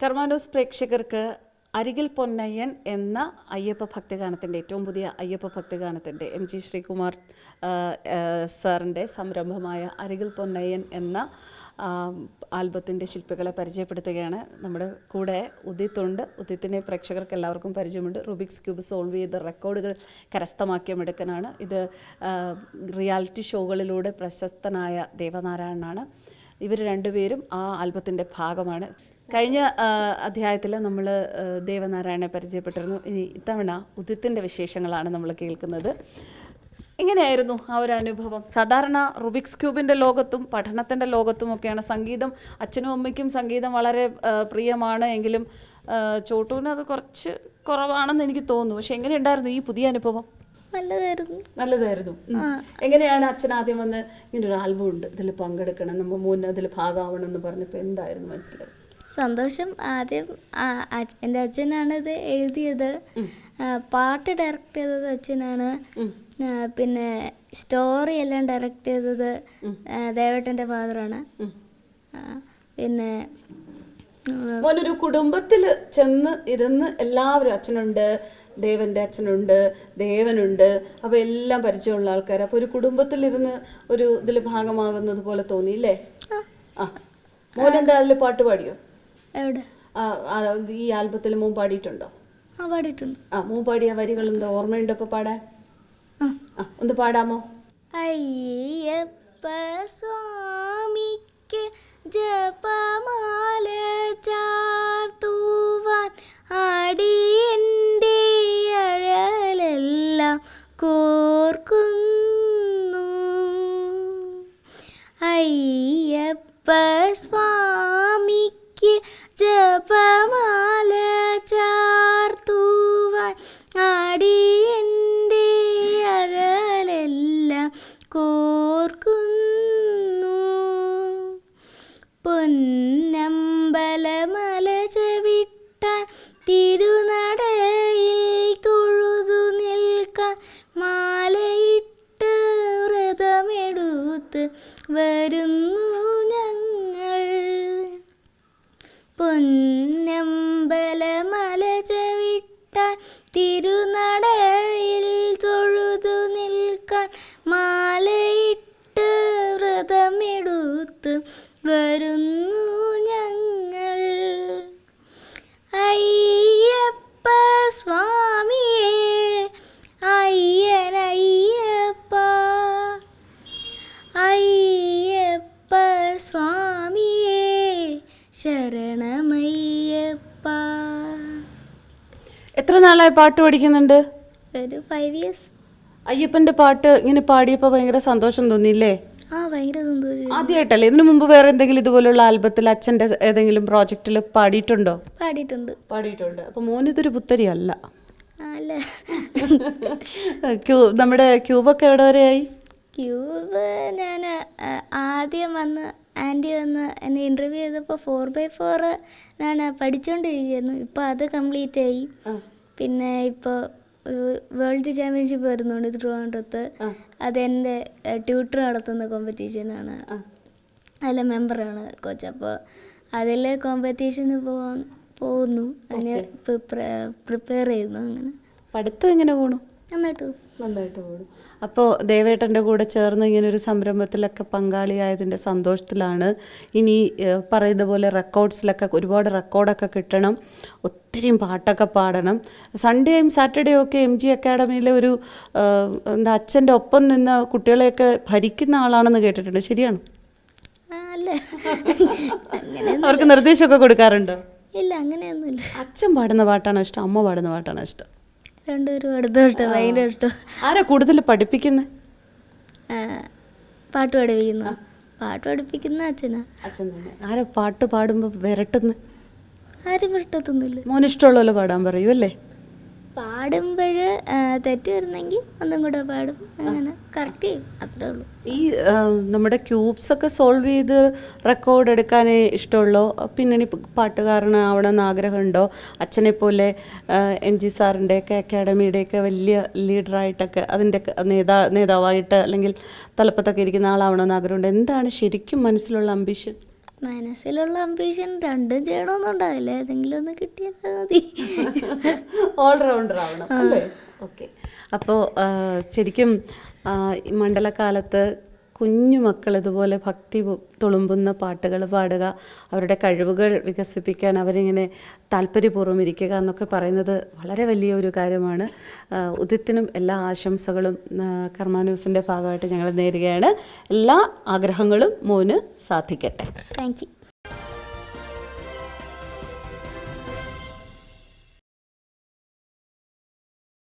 കർമാനോസ് പ്രേക്ഷകർക്ക് അരികിൽ പൊന്നയ്യൻ എന്ന അയ്യപ്പ ഭക്തിഗാനത്തിന്റെ ഏറ്റവും പുതിയ അയ്യപ്പ ഭക്തിഗാനത്തിന്റെ എം ജി ശ്രീകുമാർ സാറിന്റെ സംരംഭമായ അരികിൽ പൊന്നയ്യൻ എന്ന ആൽബത്തിന്റെ ശില്പികളെ പരിചയപ്പെടുത്തുകയാണ് നമ്മുടെ കൂടെ ഉദിത്തുണ്ട് ഉദിത്തിനെ പ്രേക്ഷകർക്ക് എല്ലാവർക്കും പരിചയമുണ്ട്. റുബിക്സ് ക്യൂബ് സോൾവ് ചെയ്ത റെക്കോർഡുകൾ കരസ്ഥമാക്കിയ മിടുക്കനാണ്. ഇത് റിയാലിറ്റി ഷോകളിലൂടെ പ്രശസ്തനായ ദേവനാരായണനാണ്. ഇവർ രണ്ടുപേരും ആ ആൽബത്തിന്റെ ഭാഗമാണ്. കഴിഞ്ഞ അധ്യായത്തിൽ നമ്മൾ ദേവനാരായണനെ പരിചയപ്പെട്ടിരുന്നു. ഇനി ഇത്തവണ ഉദിത്തിന്റെ വിശേഷങ്ങളാണ് നമ്മൾ കേൾക്കുന്നത്. എങ്ങനെയായിരുന്നു ആ ഒരു അനുഭവം? സാധാരണ റുബിക്സ് ക്യൂബിന്റെ ലോകത്തും പഠനത്തിന്റെ ലോകത്തും ഒക്കെയാണ് സംഗീതം. അച്ഛനും അമ്മയ്ക്കും സംഗീതം വളരെ പ്രിയമാണ്. എങ്കിലും ചോട്ടൂന് അത് കുറച്ച് കുറവാണെന്ന് എനിക്ക് തോന്നുന്നു. പക്ഷെ എങ്ങനെയുണ്ടായിരുന്നു ഈ പുതിയ അനുഭവം? നല്ലതായിരുന്നു. നല്ലതായിരുന്നു. എങ്ങനെയാണ് അച്ഛൻ ആദ്യം വന്ന് ഇങ്ങനെ ഒരു ആൽബം ഉണ്ട് ഇതിൽ പങ്കെടുക്കണം നമ്മൾ മുന്നേ അതിൽ ഭാഗമാവണം എന്ന് പറഞ്ഞപ്പോൾ എന്തായിരുന്നു മനസ്സിലായി സന്തോഷം. ആദ്യം എന്റെ അച്ഛനാണ് ഇത് എഴുതിയത് പാട്ട് ഡയറക്റ്റ് ചെയ്തത് അച്ഛനാണ്. പിന്നെ സ്റ്റോറി എല്ലാം ഡയറക്റ്റ് ചെയ്തത് ദേവേട്ടന്റെ ഫാദറാണ്. പിന്നെ ഒരു മോനൊരു കുടുംബത്തിൽ ചെന്ന് ഇരുന്ന് എല്ലാവരും അച്ഛനുണ്ട് ദേവന്റെ അച്ഛനുണ്ട് ദേവനുണ്ട്. അപ്പോൾ എല്ലാം പരിചയമുള്ള ആൾക്കാർ അപ്പോൾ ഒരു കുടുംബത്തിൽ കുടുംബത്തിലിരുന്ന് ഒരു ഇതിൽ ഭാഗമാകുന്നത് പോലെ തോന്നിയില്ലേ ആ. മോനെന്താ അതിൽ പാട്ട് പാടിയോ? എവിടെ? ഈ ആൽബത്തിൽ മോൻ പാടിയിട്ടുണ്ടോ? ആ പാടിയിട്ടുണ്ട്. ആ മൂ പാടിയ വരികൾ എന്തോ ഓർമ്മയുണ്ടോ ഇപ്പൊ പാടാൻ? ആ. ഒന്ന് പാടാമോ? അയ്യപ്പ സ്വാമിക്ക് ജപമാല ചാർത്തുവാൻ അടിയന്റെ അഴലെല്ലാം കോർക്കുന്നു. അയ്യപ്പ സ്വാമിക്ക് തിരുനടയിൽ തൊഴുതു നിൽക്കാൻ മാലയിട്ട് വ്രതമെടുത്ത് വരുന്നു ഞങ്ങൾ. പൊന്നമ്പലമല ചവിട്ടാൻ തിരുനടയിൽ തൊഴുതു നിൽക്കാൻ മാലയിട്ട് വ്രതമെടുത്ത് വരുന്നു ശരണമയ്യപ്പ. എത്ര നാളായി പാട്ട് പഠിക്കുന്നുണ്ട്? ഒരു ഫൈവ് ഇയേഴ്സ് അയ്യപ്പന്റെ പാട്ട് ഇങ്ങനെ പാടിയപ്പോൾ ഭയങ്കര സന്തോഷം തോന്നിയില്ലേ? ആ ഭയങ്കര സന്തോഷം. ആദ്യമായിട്ടല്ലേ ഇതിനു മുമ്പ് വേറെ എന്തെങ്കിലും ഇതുപോലുള്ള ആൽബത്തിൽ അച്ഛന്റെ ഏതെങ്കിലും പ്രോജക്റ്റിൽ പാടിയിട്ടുണ്ടോ? പാടിയിട്ടുണ്ട്. പാടിയിട്ടുണ്ട്. അപ്പോൾ മോനിതൊരു പുത്തരി അല്ല അല്ല. ക്യൂ നമ്മുടെ ക്യൂബൊക്കെ എവിടെ വരെയായി? ക്യൂബ് ഞാൻ ആദ്യം വന്ന് ആന്റി വന്ന് എന്നെ ഇന്റർവ്യൂ ചെയ്തപ്പോൾ ഫോർ ബൈ ഫോർ ഞാൻ പഠിച്ചുകൊണ്ടിരിക്കുകയായിരുന്നു ഇപ്പോൾ അത് കംപ്ലീറ്റ് ആയി. പിന്നെ ഇപ്പോൾ ഒരു വേൾഡ് ചാമ്പ്യൻഷിപ്പ് വരുന്നുണ്ട് ട്രിവാൻഡ്രത്ത് അതെന്റെ ട്യൂട്ടർ നടത്തുന്ന കോമ്പറ്റീഷനാണ് അതിലെ മെമ്പറാണ് കോച്ച് അപ്പോൾ അതിലെ കോമ്പറ്റീഷന് പോകാൻ പോകുന്നു. അതിന് പ്രിപ്പയർ ചെയ്യുന്നു അങ്ങനെ. പഠിത്തം എങ്ങനെ പോണു? നന്നായിട്ട് നന്നായിട്ട് പോണു അപ്പോൾ ദേവേട്ടന്റെ കൂടെ ചേർന്ന് ഇങ്ങനെ ഒരു സംരംഭത്തിലൊക്കെ പങ്കാളിയായതിന്റെ സന്തോഷത്തിലാണ്. ഇനി പറയുന്ന പോലെ റെക്കോർഡ്സിലൊക്കെ ഒരുപാട് റെക്കോർഡൊക്കെ കിട്ടണം. ഒത്തിരിയും പാട്ടൊക്കെ പാടണം. സൺഡേയും സാറ്റർഡേയും ഒക്കെ എം ജി അക്കാഡമിയിലെ ഒരു എന്താ അച്ഛന്റെ ഒപ്പം നിന്ന് കുട്ടികളെയൊക്കെ ഭരിക്കുന്ന ആളാണെന്ന് കേട്ടിട്ടുണ്ട്. ശരിയാണ്? അവർക്ക് നിർദ്ദേശമൊക്കെ കൊടുക്കാറുണ്ടോ? ഇല്ല അങ്ങനെയൊന്നുമില്ല. അച്ഛൻ പാടുന്ന പാട്ടാണോ ഇഷ്ടം? അമ്മ പാടുന്ന പാട്ടാണോ ഇഷ്ടം? രണ്ടുപേരും അടുത്തോട്ട് ഭയങ്കര ഇഷ്ടം ആരാ കൂടുതൽ പഠിപ്പിക്കുന്നത് പാട്ട് പഠിപ്പിക്കുന്നു. പാട്ട് പഠിപ്പിക്കുന്ന അച്ഛനാ. അച്ഛൻ തന്നെ. ആരാ പാട്ട് പാടുമ്പോൾ വിരട്ടുന്ന? ആരും വിരട്ടത്തൊന്നുമില്ല. മോന് ഇഷ്ടമുള്ള പാടാൻ പറയൂ അല്ലേ? പാടുമ്പോൾ തെറ്റ് വരുന്നെങ്കിൽ ഒന്നും കൂടെ പാടും. അങ്ങനെ കറക്റ്റ് ചെയ്യും. അത്രേ ഉള്ളൂ. ഈ നമ്മുടെ ക്യൂബ്സ് ഒക്കെ സോൾവ് ചെയ്ത് റെക്കോർഡ് എടുക്കാനേ ഇഷ്ടമുള്ളൂ? പിന്നണി പാട്ടുകാരനാവണമെന്ന് ആഗ്രഹമുണ്ടോ? അച്ഛനെ പോലെ എം ജി സാറിന്റെയൊക്കെ അക്കാഡമിയുടെയൊക്കെ വലിയ ലീഡറായിട്ടൊക്കെ അതിന്റെ നേതാ നേതാവായിട്ട് അല്ലെങ്കിൽ തലപ്പത്തൊക്കെ ഇരിക്കുന്ന ആളാവണമെന്ന് ആഗ്രഹമുണ്ട്. എന്താണ് ശരിക്കും മനസ്സിലുള്ള അംബിഷൻ മനസ്സിലുള്ള അംബീഷൻ രണ്ടും ചെയ്യണമെന്നുണ്ടാവില്ല ഏതെങ്കിലും ഒന്ന് കിട്ടിയാൽ മതി. ഓൾറൗണ്ടർ ആവണം ഓക്കെ അപ്പോൾ ശരിക്കും ഈ മണ്ഡലകാലത്ത് കുഞ്ഞു മക്കൾ ഇതുപോലെ ഭക്തി തുളുമ്പുന്ന പാട്ടുകൾ പാടുക അവരുടെ കഴിവുകൾ വികസിപ്പിക്കാൻ അവരിങ്ങനെ താല്പര്യപൂർവം ഇരിക്കുക എന്നൊക്കെ പറയുന്നത് വളരെ വലിയ ഒരു കാര്യമാണ്. ഉദിത്തിനും എല്ലാ ആശംസകളും ആ, ന്യൂസിന്റെ ഭാഗമായിട്ട് ഞങ്ങൾ നേരുകയാണ്. എല്ലാ ആഗ്രഹങ്ങളും മോന് സാധിക്കട്ടെ. താങ്ക്